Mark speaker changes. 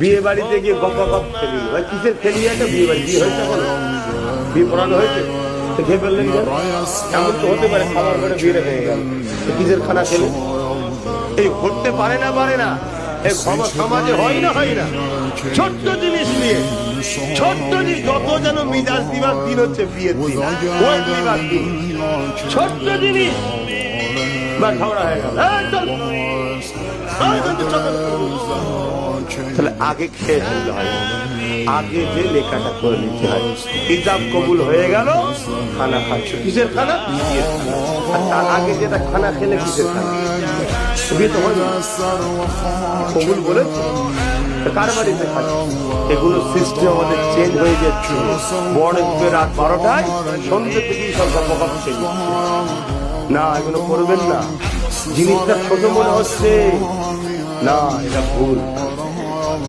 Speaker 1: বিয়ে বাড়িতে গিয়ে গপ গপ খেলি। ভাই, কিসের খেলি একটা বিয়ে বাড়ি বিয়ে হয়েছে বলো বিয়ে পড়ানো হয়েছে? তো খেয়ে ফেললেন এমন তো হতে পারে খাবার পরে বিয়ে গেল। কিসের খানা খেলে? এই হতে পারে না পারে না। এই সমাজে হয় না হয় না। ছোট্ট জিনিস নিয়ে, ছোট্ট জিনিস, যত যেন মিজাজ দিবার দিন হচ্ছে বিয়ের দিন। ছোট্ট জিনিস। বা হয়ে গেল। তাহলে আগে খেয়ে ফেলতে হয়। আগে যে লেখাটা করে নিতে হয়। ইজাব কবুল হয়ে গেল, খানা খাচ্ছ। কিসের খানা? আর তার আগে যেটা খানা খেলে কিসের খানা? হয় কবুল বলেছে কার বাড়িতে খাচ্ছ? এগুলো সিস্টেম আমাদের চেঞ্জ হয়ে যাচ্ছে। বড় রাত বারোটায় সন্ধ্যে থেকেই সব চেঞ্জ না, এগুলো করবেন না। জিনিসটা ছোট মনে হচ্ছে। না, এটা ভুল।